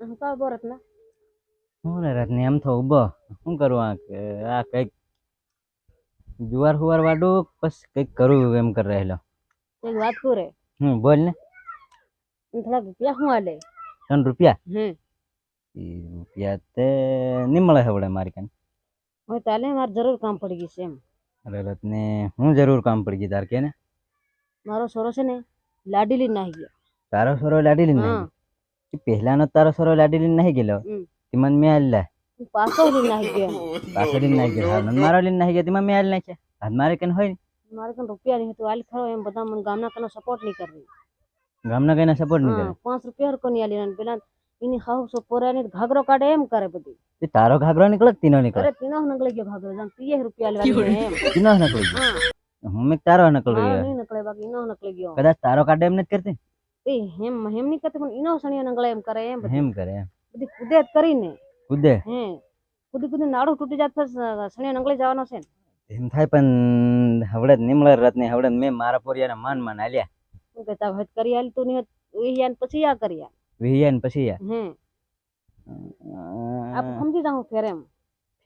હું કા ઉભો રત્ના હું રે રત્ની એમ તો ઉભો શું કરું આ કે આ કંઈક જુવાર હુવાર વાડું પછી કંઈક કરું એમ કરી રહેલો એક વાત કરે હમ બોલ ને હું થોડા રૂપિયા હું આલે ત્રણ રૂપિયા હે ઈ રૂપિયા તે નહીં મળે હવડે મારી કાન હવે તાલે મારે જરૂર કામ પડી ગઈ છે એમ અરે રત્ને હું જરૂર કામ પડી ગઈ તાર કે ને મારો સોરો છે ને લાડી લઈને નાહી ગયો તારો સોરો લાડી લઈને હા નાહી ગયો. પહેલાનો તારો સોરો લાડી લઈને નાહી ગયેલો હમ. તેમાં મેં હાલ લા હું પાછો લઈને નાહી ગયો એમ. પાછો લઈને નાહી ગયો હા, મારો લઈને નાહી ગયો તેમાં મેં હાલ નાખ્યા હાથ મારે કેન હોય ને મારે કઈ રૂપિયા નહીં હતું આલ ખરો એમ બધા મને ગામના કનો સપોર્ટ નહીં કરવી ગામના કઈને સપોર્ટ નહીં કરે હા પાંચ રૂપિયા હરકો નહીં આલી અને પેલા એની હાવ સો પોરાની ઘાઘરો કાઢે એમ કરે બધી તે તારો ઘાઘરો નીકળે કે તીનો નીકળે અરે તીનો નકળી ગયો ઘાઘરો જાણ ત્રીસ રૂપિયા લેવાની એમ તીનો જ નીકળી ગયો હા હું મેં તારો નીકળી મારો ગયો નહીં નકળે બાકી ઈનો નકળી ગયો કદાચ તારો કાઢે એમ નથી કરતી એ હેમ હેમ નહીં કરતી પણ ઈનો સણિયો નંગળે એમ કરે એમ બધી એમ કરે એમ બધી કુદે જ કરીને કુદે હે કુદી કુદી નાડું તૂટી જાત પછી સણિયો નંગળી જવાનો છે ને એમ થાય પણ હવડે નિમળે રત ને હવડે મેં મારા પોરિયાને માન માન આલ્યા હું કહેતા હવે કરી આલી તું નહીં એ યાન પછી આ કરી આલ વિહિયા ને પછી યા હે આપ સમજી જાઉં ફેર એમ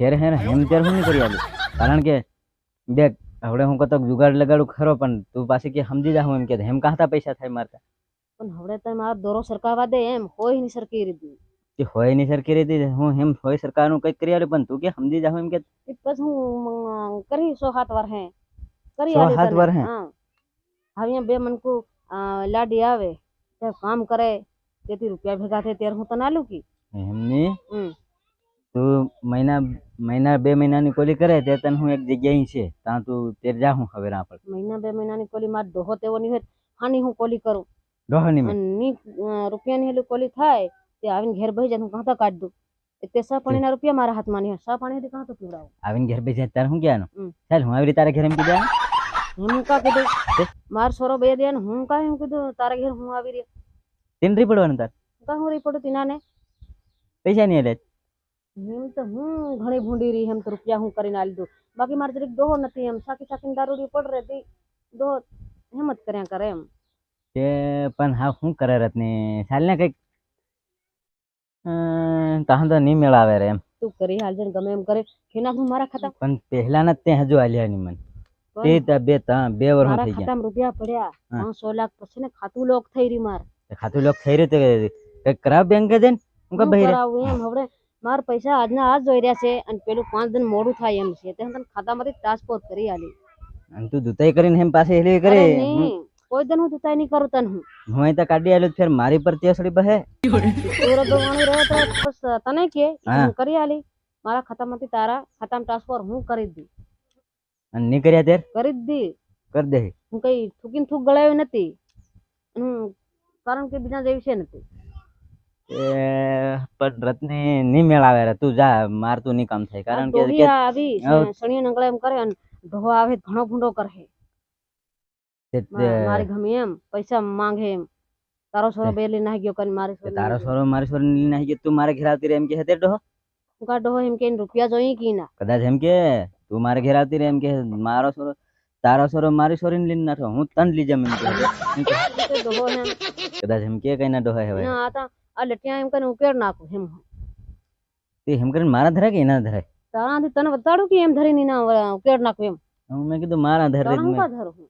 ફેર હે ને એમ ત્યારે હું નહીં કરી આલું કારણ કે દેખ હવડે હું કતો જુગાડ લગાડું ખરો પણ તું પાછી કે સમજી જા હું એમ કે એમ કાહતા પૈસા થાય મારતા પણ હવે તમે મારો દોરો સરકાવા દે એમ હોયની સરકી રીધી કે હોયની સરકી રીધી હું એમ હોય સરકારનું કંઈક કરી આલ્યું પણ તું કે સમજી જાવ એમ કે પછી હું કરી સો હાથ વાર હે. કરી સો આલી સાત તને. વાર હે? હા. હવે બે મનકુ અ, લાડી આવે તે કામ કરે તેથી રૂપિયા ભેગા થાય ત્યારે હું તને આલું કી. એમની? તું મહિના મહિના બે મહિનાની કોલી કરે તે તને હું એક જગ્યાએ છે. ત્યાં તું તેર જા હું હવે રાપડ મહિના બે મહિનાની કોલી માર દોહો તેવો નહીં હોય હાની હું કોલી કરું. રોહની મેં અને ની અ, રૂપિયાની હેલી કોલી થાય તે આવીને ઘેર બહી જાય હું કાંતા કાઢ દઉં એ તે સા પાણીના રૂપિયા મારા હાથમાં નહીં હોય સા પાણી હેલી કાંતો પીવડાવું આવીને ઘેર બેસી તારે શું કહેવાનું હમ. ચાલ હું આવી રીતે તારે ઘેર એમ કીધા હું કા કીધું માર સોરો બે દે ને હું કા એમ કીધું તારા ઘેર હું આવી રહી તેને રી પડવાનું તાર કા હું રહી પડું તીનાને પૈસા નહીં એટલે એમ તો હું ઘણી ભૂંડી રહી એમ તો રૂપિયા હું કરીને આલી દઉં બાકી મારે જરીક ડોહો નથી એમ સાકી સાકીને દારૂડી પડ રહેતી ડોહો હિંમત કર્યા કરે એમ તે પણ હા શું કરે રત્ની ચાલ ને કંઈક? તાહ તો નહીં મેળાવે રે એમ. તું કરી હાલ જણ ગમે એમ કરે. કેના તું મારા ખાતા? પણ પહેલાના તે હજુ આલ્યા નહીં મને. તે બે તા બે વર્ષ થઈ ગયા. ખાતામાં રૂપિયા પડ્યા. હા. પાંચસો લાખ પછી ને ખાતું લોક થઈ રહી માર. ખાતું લોક થઈ રહ્યું તે કંઈક કરાવ બેંક જઈને? હું કે બહિરે? કરાવું એમ હવે મારા પૈસા આજના આજ જોઈ રહ્યા છે અને પેલું પાંચ દિન મોડું થાય એમ છે. તે હું તને ખાતામાંથી ટ્રાન્સફર કરી આલી. અને તું દુતાઈ કરીને એમ પાસે હેલી કરે? કોઈ દિન હું દુતાઈ નહીં કરું તને હું. હું અહીં તો કાઢી આલ્યું ફેર મારી પર તેસડી બહે. પૂરો દોવાનું રહે તો બસ તને કે હું. કરી આલી. મારા ખાતામાંથી તારા ખાતામાં ટ્રાન્સફર હું કરી દી. અને નહીં કર્યા તેર? કરી દી. કર દે. હું કઈ થૂકીને થૂક ગળાવી નથી. હું કારણ કે બીજા જેવી છે નથી. એ પણ રત્ની નહીં મેળાવે રે. તું જા મારતું નહીં કામ થાય. કારણ કે આવી હા. નંગળા એમ કરે અને ઢો આવે ઘણો ભૂંડો કરે તે- તે- મારી ગમે એમ પૈસા માંગે એમ. તારો સોરો બે લઈને આવી ગયો કરીને મારે સોરો તારો લઈને સોરો મારી સોરો ની નાખી કે તું મારે ઘેર આવતી રે એમ કે હતે ડોહો. હું કા ડોહો એમ કે રૂપિયા જોઈ કે ના? કદાચ એમ કે તું મારે ઘેર આવતી રે એમ કે મારો સોરો તારો સોરો મારી સોરીને લઈને નાઠો હું તન લઈ જમ એમ કે ડોહો એમ. કદાચ એમ કે કઈ ના ડોહા હે ના આતા આ લટિયા એમ કને ઉકેર નાખું એમ તે એમ કરીને મારા ધરાય કે એના ધરાય તારાથી તને બતાડું કે એમ ધરીને ના ઉકેર નાખું એમ? મેં કીધું મારા ધરે ધરું?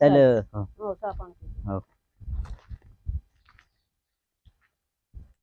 ચાલ